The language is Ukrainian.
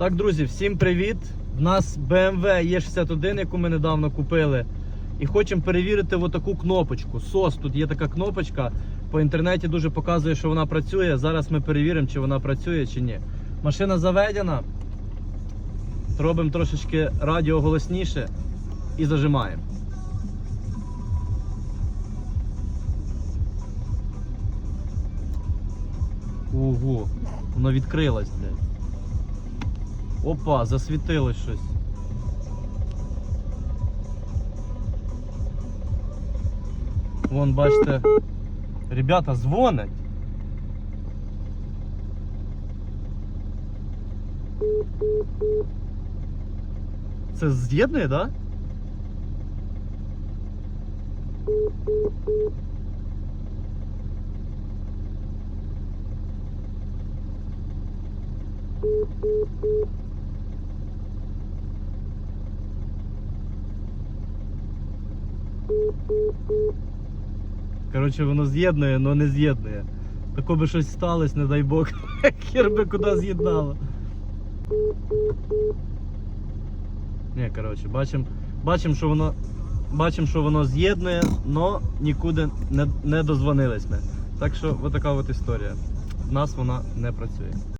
Так, друзі, всім привіт! В нас BMW E61, яку ми недавно купили. І хочемо перевірити отаку кнопочку. SOS, тут є така кнопочка. По інтернеті дуже показує, що вона працює. Зараз ми перевіримо, чи вона працює, чи ні. Машина заведена. Робимо трошечки радіо голосніше і зажимаємо. Ого, воно відкрилось, блядь. Опа, засвітилось щось. Вон, бачите, ребята дзвонять. Це з'єднує, так? Да? Коротше, воно з'єднує, але не з'єднує. Тако би щось сталося, не дай Бог. Хер би куди з'єднало. Ні, коротше, бачимо, бачим, що воно. Бачимо, що воно з'єднує, але нікуди не, не дозвонились ми. Так що отака от історія. В нас вона не працює.